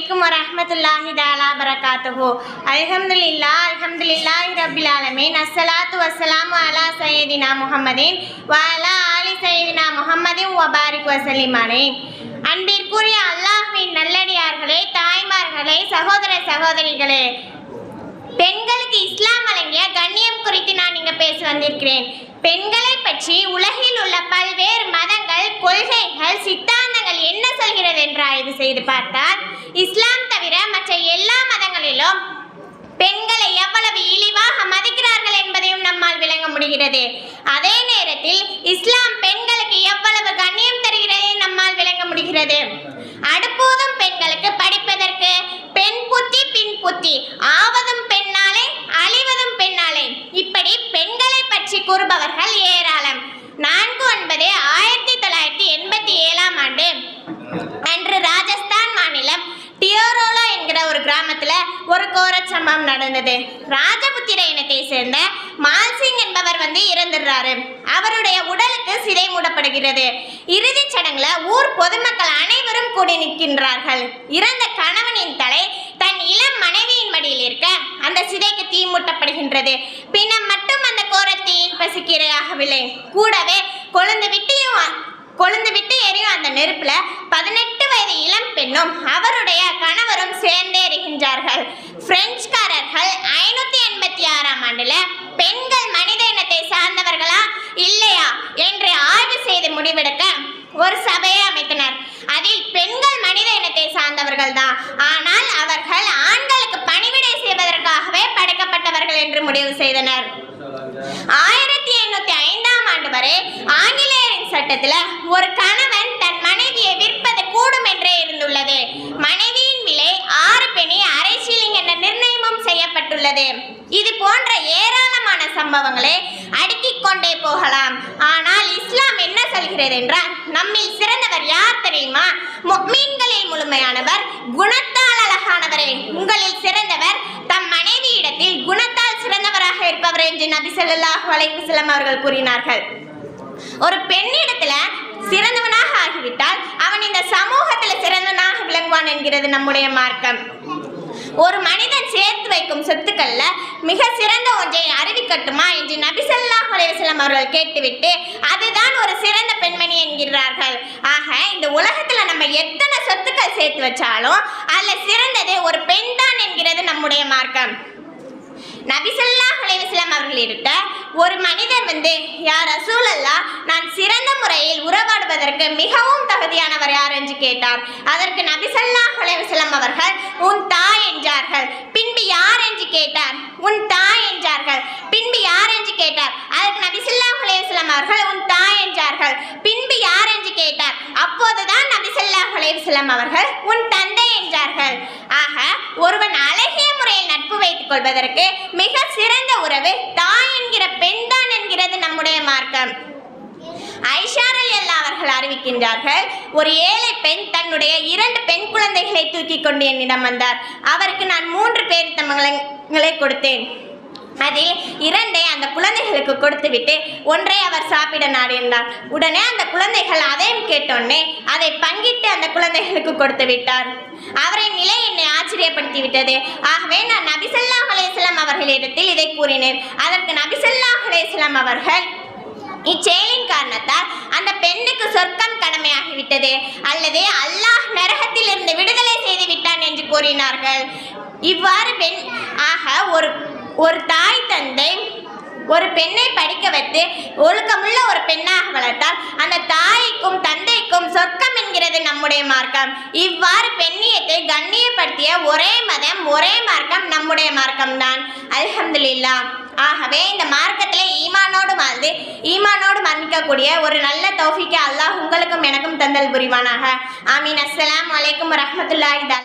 அலைக்கும் வரமத்துல்லாஹி தாலா பரகாத்துஹு அல்ஹம்துலில்லா அல்ஹம்துலில்லாஹி ரப்பில் ஆலமீன் அஸ்ஸலாத்து வஸ்ஸலாமு அலா சையதினா முஹம்மதின் வலா அலா ஆலி சையதினா முஹம்மதின் வபாரிக் பாரிக் அன்பிற்குரிய அல்லாஹ்வின் நல்லடியார்களே தாய்மார்களே சகோதர சகோதரிகளே பெண்களுக்கு இஸ்லாம் வழங்கிய கண்ணியம் குறித்து நான் இங்கே பேச வந்திருக்கிறேன் பெண்களை பற்றி உலகில் உள்ள பல்வேறு மதங்கள் கொள்கைகள் சித்தாந்தங்கள் என்ன சொல்கிறது என்று ஆய்வு செய்து பார்த்தால் இஸ்லாம் தவிர மற்ற எல்லா மதங்களிலும் பெண்களை எவ்வளவு இழிவாக மதிக்கிறார்கள் என்பதையும் நம்மால் விளங்க முடிகிறது. அதே நேரத்தில் இஸ்லாம் பெண்களுக்கு எவ்வளவு கண்ணியம் தருகிறது நம்மால் விளங்க முடிகிறது. அடுப்போதும் பெண்களுக்கு படிப்பதற்கு பெண் புத்தி பின் புத்தி சம்பவம் நடந்தது. ராஜபுத்திர இனத்தை சேர்ந்த மால்சிங் என்பவர் வந்து இறந்துடுறாரு. அவருடைய உடலுக்கு சிதை மூடப்படுகிறது. இறுதிச் சடங்குல ஊர் பொதுமக்கள் அனைவரும் கூடி நிற்கின்றார்கள். இறந்த கணவனின் தலை தன் இளம் மனைவியின் மடியில் இருக்க அந்த சிதைக்கு தீ மூட்டப்படுகின்றது. பின்னம் மட்டும் அந்த கோரத்தீயின் பசிக்கிரையாகவில்லை கூடவே கொழுந்து விட்டியும் கொழுந்து விட்டு எரியும் அந்த நெருப்புல பதினெட்டு வயது இளம் பெண்ணும் அவருடைய கணவரும் சேர்ந்தே எரிகின்றார்கள் பிரெஞ்சு ஆண்டுல பெண்கள் மனித இனத்தை சார்ந்தவர்களா? இல்லையா? என்று ஆய்வு செய்து முடிவெடுக்க ஒரு சபையை அமைத்தனர். அதில் பெண்கள் மனித இனத்தை சார்ந்தவர்கள் தான். ஆனால் அவர்கள் ஆண்களுக்கு பணிவிடை செய்வதற்காகவே படைக்கப்பட்டவர்கள் என்று முடிவு செய்தனர். ஆயிரத்தி எண்ணூத்தி ஐந்தாம் ஆண்டு வரை ஆங்கிலேயரின் சட்டத்துல ஒரு கணவன் சம்பவங்களை அடுக்கிக் கொண்டே போகலாம். ஆனால் இஸ்லாம் என்ன சொல்கிறது என்றால் நம்மில் சிறந்தவர் யார் தெரியுமா? மீன்களில் முழுமையானவர் குணத்தால் அழகானவரே. உங்களில் சிறந்தவர் தம் மனைவியிடத்தில் குணத்தால் சிறந்தவராக இருப்பவர் என்று நபி ஸல்லல்லாஹு அலைவசலம் அவர்கள் கூறினார்கள். ஒரு பெண்ணிடத்துல சிறந்தவனாக ஆகிவிட்டால் அவன் இந்த சமூகத்துல சிறந்தவனாக விளங்குவான் என்கிறது நம்முடைய மார்க்கம். ஒரு மனிதன் சேர்த்து வைக்கும் சொத்துக்கள்ல மிக சிறந்த ஒன்றை அறிவிக்கட்டுமா என்று நபிசல்லாஹ் ஸல்லல்லாஹு அவர்கள் கேட்டுவிட்டு அதுதான் ஒரு சிறந்த பெண்மணி என்கிறார்கள். ஆக இந்த உலகத்துல நம்ம எத்தனை சொத்துக்கள் சேர்த்து வச்சாலும் அதுல சிறந்தது ஒரு பெண் தான் என்கிறது நம்முடைய மார்க்கம். நபிசல்லாஹ் அவர்களிட்ட ஒரு மனிதர் வந்து யார் ரசூலல்லா நான் சிறந்த முறையில் உறவாடுவதற்கு மிகவும் தகுதியானவர் யார்? என்று கேட்டார். அதற்கு நபிசல்லாஹ் அலைவசலாம் அவர்கள் உன் தாய் என்றார்கள். பின்பு யார்? என்று கேட்டார். உன் தாய் என்றார்கள். பின்பு யார்? என்று கேட்டார். அதற்கு நபிசல்லா அலைவசலாம் அவர்கள் உன் தாய் என்றார்கள். பின்பு யார்? என்று கேட்டார். அப்போதுதான் நபிசல்லாஹ் அலைவசலாம் அவர்கள் உன் தந்தை என்றார்கள் ஆக ஒருவன் அழகிய முறையில் நட்பு வைத்துக் கொள்வதற்கு மிக சிறந்த உறவு தாய் என்கிற பெண் தான் என்கிறது நம்முடைய மார்க்கம். ஐஷாரல் எல்லா அவர்கள் அறிவிக்கின்றார்கள் ஒரு ஏழை பெண் தன்னுடைய இரண்டு பெண் குழந்தைகளை தூக்கி கொண்டு என்னிடம் வந்தார். அவருக்கு நான் மூன்று பேர் தமங்களை கொடுத்தேன். அதில் இரண்டை அந்த குழந்தைகளுக்கு கொடுத்துவிட்டு ஒன்றை அவர் சாப்பிட நாடினார் உடனே அந்த குழந்தைகள் அதையும் கேட்டோன்னே அதை பங்கிட்டு அந்த குழந்தைகளுக்கு கொடுத்து விட்டார். அவரின் நிலை என்னை ஆச்சரியப்படுத்தி விட்டது ஆகவே நான் நபிசல்லாஹ் அலேஸ்லாம் அவர்களிடத்தில் இதை கூறினேன். அதற்கு நபிசல்லாஹ் அலேஸ்லாம் அவர்கள் இச்செயலின் காரணத்தால் அந்த பெண்ணுக்கு சொர்க்கம் கடமையாகிவிட்டது அல்லது அல்லாஹ் நரகத்தில் இருந்து விடுதலை செய்து விட்டான் என்று கூறினார்கள். இவ்வாறு பெண் ஆக ஒரு ஒரு தாய் தந்தை ஒரு பெண்ணை படிக்க வைத்து ஒழுக்கமுள்ள ஒரு பெண்ணாக வளர்த்தால் அந்த தாய்க்கும் தந்தைக்கும் சொர்க்கம் என்கிறது நம்முடைய மார்க்கம். இவ்வாறு பெண்ணியத்தை கண்ணியப்படுத்திய ஒரே மதம் ஒரே மார்க்கம் நம்முடைய மார்க்கம்தான். அல்ஹம்துலில்லா. ஆகவே இந்த மார்க்கத்தில் ஈமானோடு வாழ்ந்து ஈமானோடு மன்னிக்கக்கூடிய ஒரு நல்ல தௌஃபிக்கு அல்லாஹ் உங்களுக்கும் எனக்கும் தந்தல் புரிவானாக. ஆமீன். அஸ்லாம் வலைக்கம் ரஹமத்துல்லாஹி தஆலா.